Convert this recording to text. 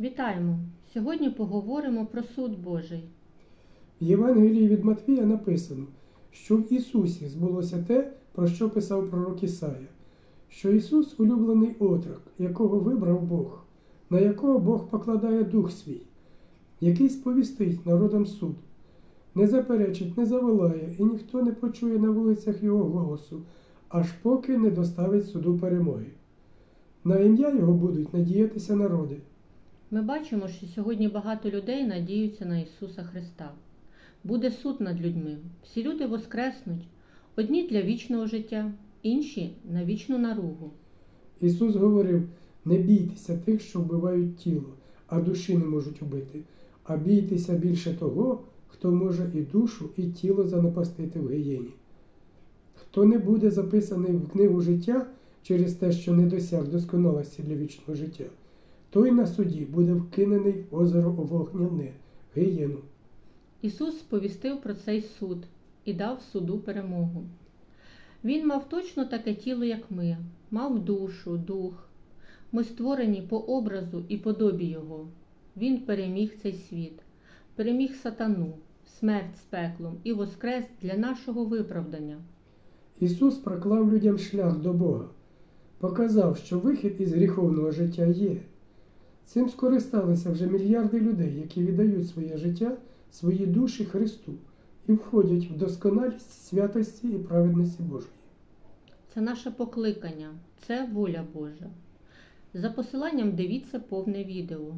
Вітаємо! Сьогодні поговоримо про суд Божий. В Євангелії від Матвія написано, що в Ісусі збулося те, про що писав пророк Ісая, що Ісус улюблений отрок, якого вибрав Бог, на якого Бог покладає дух свій, який сповістить народам суд, не заперечить, не заволає, і ніхто не почує на вулицях його голосу, аж поки не доставить суду перемоги. На ім'я його будуть надіятися народи. Ми бачимо, що сьогодні багато людей надіються на Ісуса Христа. Буде суд над людьми. Всі люди воскреснуть, одні для вічного життя, інші на вічну наругу. Ісус говорив: не бійтеся тих, що вбивають тіло, а душі не можуть убити, а бійтеся більше того, хто може і душу, і тіло занапастити в гієні. Хто не буде записаний в книгу життя через те, що не досяг досконалості для вічного життя, той на суді буде вкинений в озеро вогняне, гієну. Ісус сповістив про цей суд і дав суду перемогу. Він мав точно таке тіло, як ми, мав душу, дух. Ми створені по образу і подобі Його. Він переміг цей світ, переміг сатану, смерть з пеклом і воскрес для нашого виправдання. Ісус проклав людям шлях до Бога, показав, що вихід із гріховного життя є. Цим скористалися вже мільярди людей, які віддають своє життя, свої душі Христу і входять в досконалість святості і праведності Божої. Це наше покликання, це воля Божа. За посиланням дивіться повне відео.